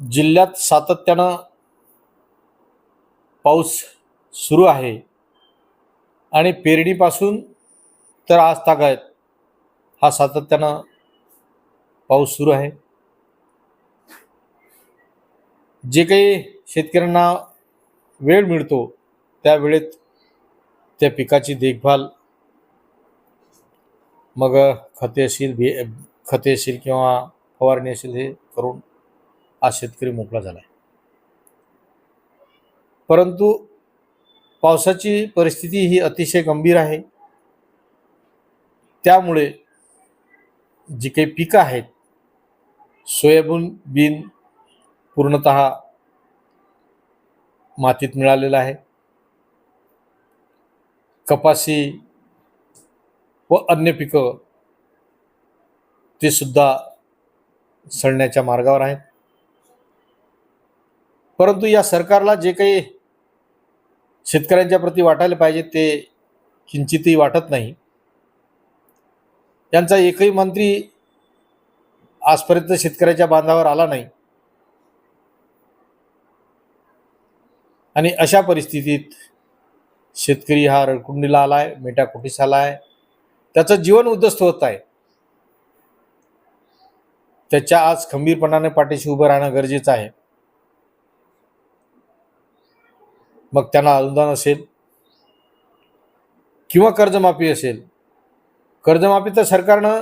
जिल्ह्यात सातत्यानं पाऊस सुरू आहे. आणि पेरणीपासून तर आज तागायत हा सातत्यानं पाऊस सुरू आहे. जे काही शेतकऱ्यांना वेळ मिळतो त्या वेळेत त्या पिकाची देखभाल मग खते असेल बी खते असेल किंवा फवारणी असेल हे करून आज शेतकरी मोकळा झाला आहे परंतु पावसाची परिस्थिती ही अतिशय गंभीर आहे. त्यामुळे जी काही पिकं आहेत सोयाबीन बीन पूर्णत मातीत मिळालेलं आहे. कपाशी व अन्य पिकं ते सुद्धा सडण्याच्या मार्गावर आहेत. परंतु या सरकारला जे काही शेतकऱ्यांच्या प्रती वाटायला पाहिजे ते किंचितही वाटत नाही. त्यांचा एकही मंत्री आजपर्यंत शेतकऱ्याच्या बांधावर आला नाही. आणि अशा परिस्थितीत शेतकरी हा रडकुंडीला आला आहे मेटाकुटीस आला आहे. त्याचं जीवन उद्ध्वस्त होत आहे. त्याच्या आज खंबीरपणाने पाठीशी उभं राहणं गरजेचं आहे. मग त्यांना अनुदान असेल किंवा कर्जमाफी असेल. कर्जमाफी तर सरकारनं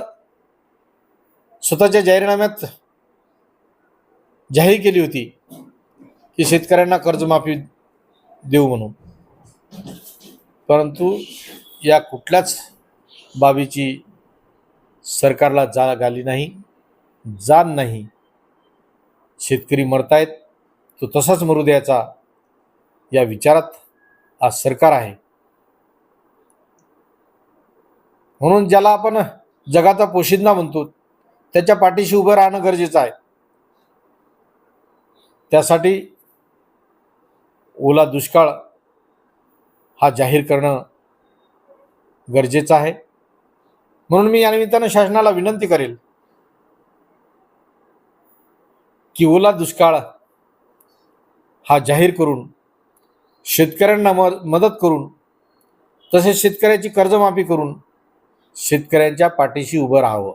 स्वतःच्या जाहीरनाम्यात जाहीर केली होती की शेतकऱ्यांना कर्जमाफी देऊ म्हणून. परंतु या कुठल्याच बाबीची सरकारला जाग आली नाही जाण नाही. शेतकरी मरतायत तो तसाच मरू द्यायचा या विचारात आज सरकार आहे. म्हणून ज्याला आपण जगाचा पोशिंदा म्हणतो त्याच्या पाठीशी उभं राहणं गरजेचं आहे. त्यासाठी ओला दुष्काळ हा जाहीर करणं गरजेचं आहे. म्हणून मी या निमित्तानं शासनाला विनंती करेल की ओला दुष्काळ हा जाहीर करून शेतकऱ्यांना म मदत करून तसेच शेतकऱ्याची कर्जमाफी करून शेतकऱ्यांच्या पाठीशी उभं राहावं.